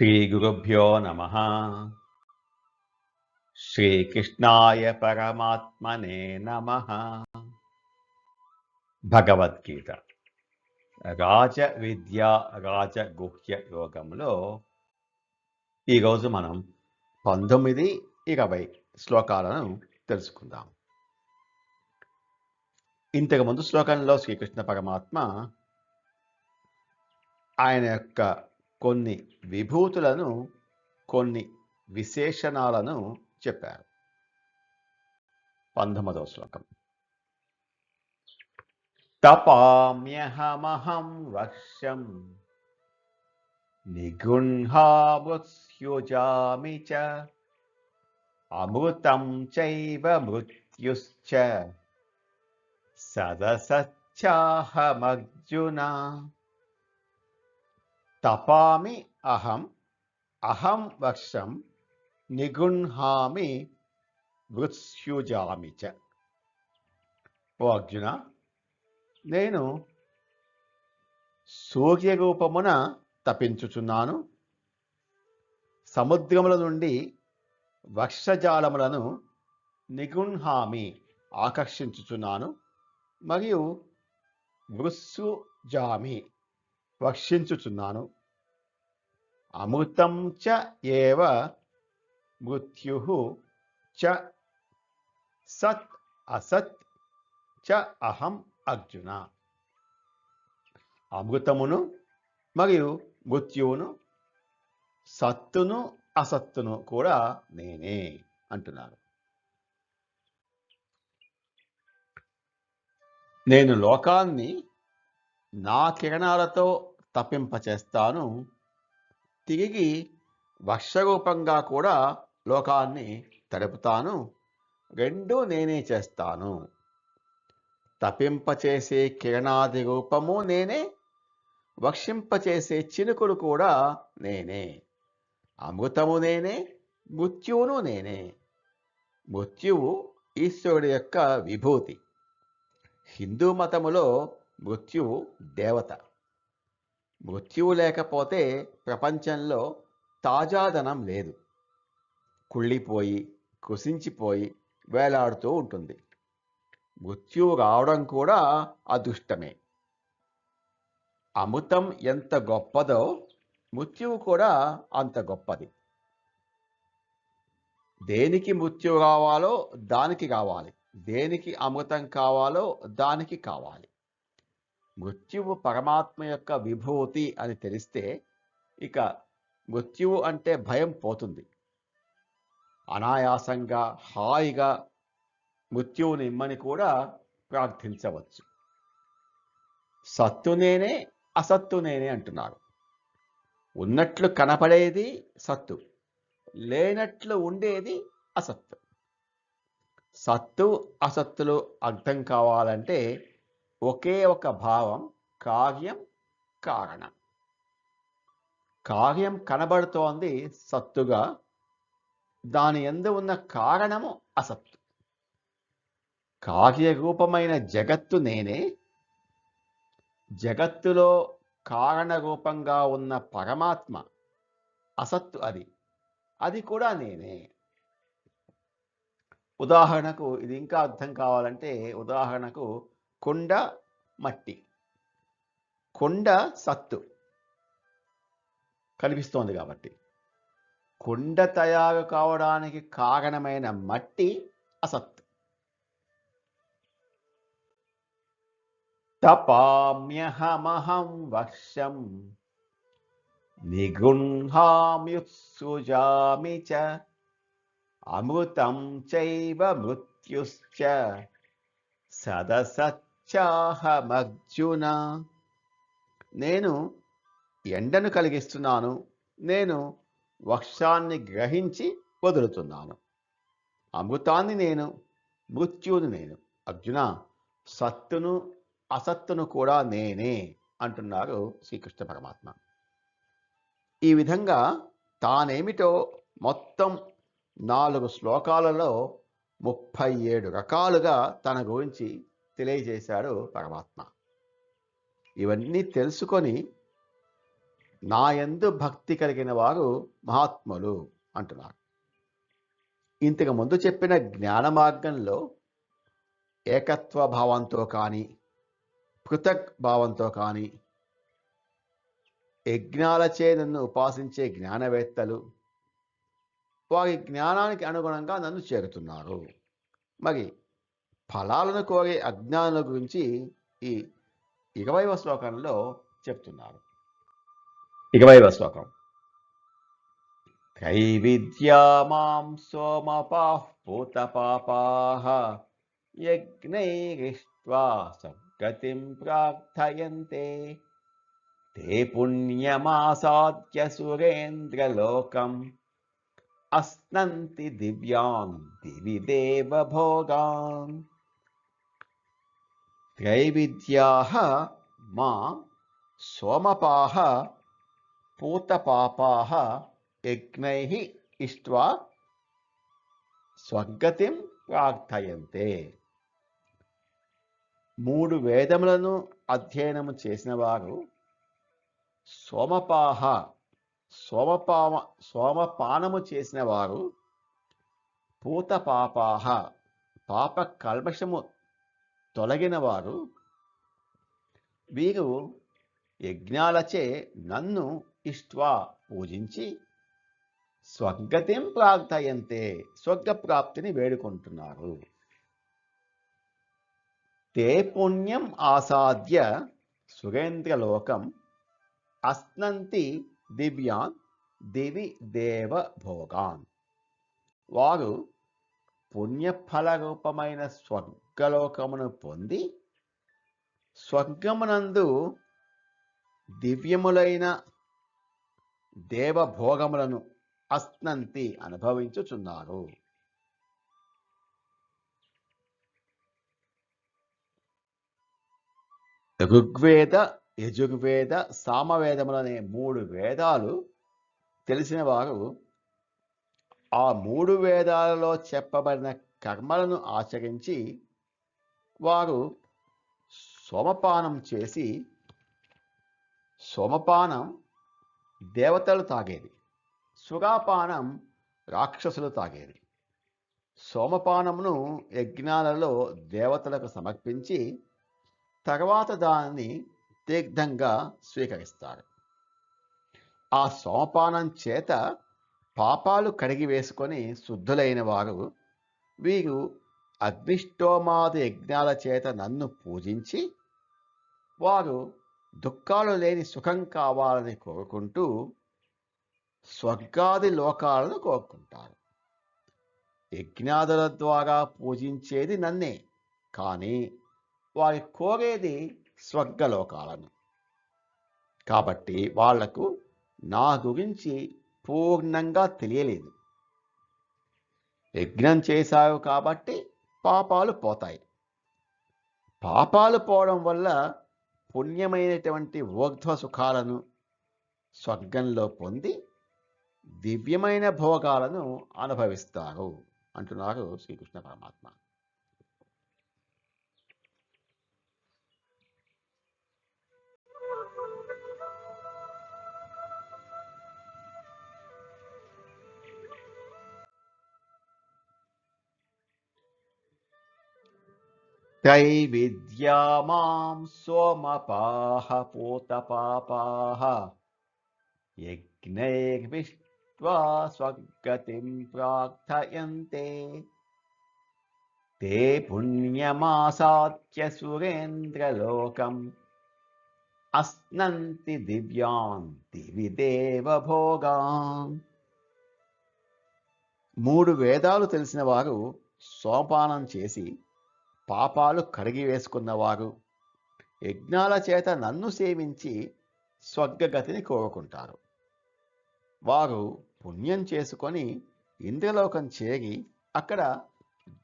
శ్రీగురుభ్యో నమ శ్రీకృష్ణాయ పరమాత్మనే నమ భగవద్గీత రాజ విద్య రాజగుహ్య యోగంలో ఈరోజు మనం పంతొమ్మిది ఇరవై శ్లోకాలను తెలుసుకుందాం. ఇంతకుముందు శ్లోకంలో శ్రీకృష్ణ పరమాత్మ ఆయన యొక్క కొన్ని విభూతులను కొన్ని విశేషణాలను చెప్పారు. పంతొమ్మిదవ శ్లోకం. తపామ్యహమహం వర్షం నిగృహామృత్యుజామి చ అమృతం చైవ మృత్యుశ్చ సదసచ్చాహమర్జున తపామి అహం అహం వక్షం నిగుణ్హామి మృత్యుజామి చ. ఓ అర్జున నేను సూర్యరూపమున తపించుచున్నాను. సముద్రముల నుండి వక్షజాలములను నిగుణ్హామి ఆకర్షించుచున్నాను మరియు వృత్సుజామి వక్షించుచున్నాను అమృతం చ ఏవ మృత్యు చ సత్ అసత్ చ అహం అర్జున. అమృతమును మరియు మృత్యువును సత్తును అసత్తును కూడా నేనే అంటున్నారు. నేను లోకాన్ని నా కిరణాలతో తప్పింపచేస్తాను. తిరిగి వర్షరూపంగా కూడా లోకాన్ని తడుపుతాను. రెండూ నేనే చేస్తాను. తపింపచేసే కిరణాది రూపము నేనే వక్షింపచేసే చినుకులు కూడా నేనే. అమృతము నేనే మృత్యువును నేనే. మృత్యువు ఈశ్వరుడి యొక్క విభూతి. హిందూ మతములో మృత్యువు దేవత. మృత్యువు లేకపోతే ప్రపంచంలో తాజాదనం లేదు. కుళ్ళిపోయి కుసించిపోయి వేలాడుతూ ఉంటుంది. మృత్యువు రావడం కూడా అదృష్టమే. అమృతం ఎంత గొప్పదో మృత్యువు కూడా అంత గొప్పది. దేనికి మృత్యువు కావాలో దానికి కావాలి దేనికి అమృతం కావాలో దానికి కావాలి. మృత్యువు పరమాత్మ యొక్క విభూతి అని తెలిస్తే ఇక మృత్యువు అంటే భయం పోతుంది. అనాయాసంగా హాయిగా మృత్యువుని ఇమ్మని కూడా ప్రార్థించవచ్చు. సత్తు నేనే అసత్తు నేనే అంటున్నారు. ఉన్నట్లు కనపడేది సత్తు లేనట్లు ఉండేది అసత్తు. సత్తు అసత్తులు అర్థం కావాలంటే ఒకే ఒక భావం కార్యం కారణం. కార్యం కనబడుతోంది సత్తుగా దాని ఎందు ఉన్న కారణము అసత్తు. కార్యరూపమైన జగత్తు నేనే జగత్తులో కారణ రూపంగా ఉన్న పరమాత్మ అసత్తు అది అది కూడా నేనే. ఉదాహరణకు ఇది ఇంకా అర్థం కావాలంటే ఉదాహరణకు కొండ మట్టి. కొండ సత్తు కనిపిస్తోంది కాబట్టి. కొండ తయారు కావడానికి కారణమైన మట్టి అసత్తు. తపామ్యహమహం వర్షం నిగృహామ్యుత్సుజామి చ అమృతం చైవ మృత్యుశ్చ సదసచ్చాహమర్జున నేను ఎండను కలిగిస్తున్నాను నేను వక్షాన్ని గ్రహించి వదులుతున్నాను. అమృతాన్ని నేను మృత్యువును నేను. అర్జున సత్తును అసత్తును కూడా నేనే అంటున్నారు శ్రీకృష్ణ పరమాత్మ. ఈ విధంగా తానేమిటో మొత్తం నాలుగు శ్లోకాలలో ముప్పై ఏడు రకాలుగా తన గురించి తెలియజేశాడు పరమాత్మ. ఇవన్నీ తెలుసుకొని నా యందు భక్తి కలిగిన వారు మహాత్ములు అంటున్నారు. ఇంతకు ముందు చెప్పిన జ్ఞాన మార్గంలో ఏకత్వ భావంతో కానీ పృథక్ భావంతో కానీ యజ్ఞాలచే నన్ను ఉపాసించే జ్ఞానవేత్తలు వారి జ్ఞానానికి అనుగుణంగా నన్ను చేరుతున్నారు. మరి ఫలాలను కోరే అజ్ఞానుల గురించి ఈ ఇరవైవ శ్లోకంలో చెప్తున్నారు. ఇరవైవ శ్లోకం. త్రైవిద్యా మాం సోమపాః పూతపాపాః యజ్ఞైరిష్ట్వా ప్రార్థయంతే. తే పుణ్యమాసాద్య సురేంద్రలోకం అస్నంతి దివ్యాం దివి దేవభోగాన్ త్రైవిద్యాహ మా సోమపాహ పూతపాపాహ యజ్ఞై ఇష్ట్వా స్వగతిం ప్రార్థయంతే. మూడు వేదములను అధ్యయనము చేసిన వారు సోమపాహ సోమపామ సోమపానము చేసిన వారు పూతపాపాహ పాప కల్మషము తొలగిన వారు వీరు యజ్ఞాలచే నన్ను ఇష్ట్వా పూజించి స్వర్గతిం ప్రార్థయంతే స్వర్గప్రాప్తిని వేడుకుంటున్నారు. తే పుణ్యం ఆసాద్య సురేంద్రలోకం అస్నంతి దివ్యాన్ దివి దేవ భోగాన్. వారు పుణ్యఫల రూపమైన స్వర్గలోకమును పొంది స్వర్గమునందు దివ్యములైన దేవభోగములను అస్నంతి అనుభవించుచున్నారు ఋగ్వేద యజుర్వేద సామవేదములనే మూడు వేదాలు తెలిసిన వారు ఆ మూడు వేదాలలో చెప్పబడిన కర్మలను ఆచరించి వారు సోమపానం చేసి సోమపానం దేవతలు తాగేది సుగాపానం రాక్షసులు తాగేది. సోమపానమును యజ్ఞాలలో దేవతలకు సమర్పించి తర్వాత దానిని తీర్థంగా స్వీకరిస్తారు. ఆ సోమపానం చేత పాపాలు కడిగి వేసుకొని శుద్ధులైన వారు వీరు అగ్నిష్టోమాది యజ్ఞాల చేత నన్ను పూజించి వారు దుఃఖాలు లేని సుఖం కావాలని కోరుకుంటూ స్వర్గాది లోకాలను కోరుకుంటారు. యజ్ఞాదుల ద్వారా పూజించేది నన్నే కానీ వారి కోరేది స్వర్గలోకాలను. కాబట్టి వాళ్ళకు నా గురించి పూర్ణంగా తెలియలేదు. యజ్ఞం చేశావు కాబట్టి పాపాలు పోతాయి. పాపాలు పోవడం వల్ల పుణ్యమైనటువంటి ఊర్ధ్వ సుఖాలను స్వర్గంలో పొంది దివ్యమైన భోగాలను అనుభవిస్తారు అంటున్నారు శ్రీకృష్ణ పరమాత్మ. తై విద్యా మాం సోమపాహ పూతపాపాహ యజ్ఞైర్విష్ట్వా స్వగతిం ప్రార్థయంతే తే పుణ్యమాసాత్య సురేంద్రలోకం అస్నంతి దివ్యాన్ దివి దేవభోగాన్ మూడు వేదాలు తెలిసిన వారు సోపానం చేసి పాపాలు కడిగి వేసుకున్నవారు. యజ్ఞాల చేత నన్ను సేవించి స్వర్గగతిని కోరుకుంటారు. వారు పుణ్యం చేసుకొని ఇంద్రలోకం చేరి అక్కడ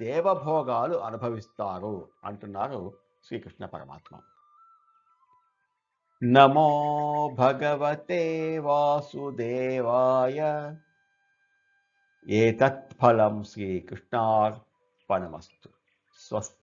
దేవభోగాలు అనుభవిస్తారు అంటున్నారు శ్రీకృష్ణ పరమాత్మ. నమో భగవతే వాసుదేవాయ. ఏతత్ఫలం శ్రీకృష్ణార్పణమస్తు. స్వస్తి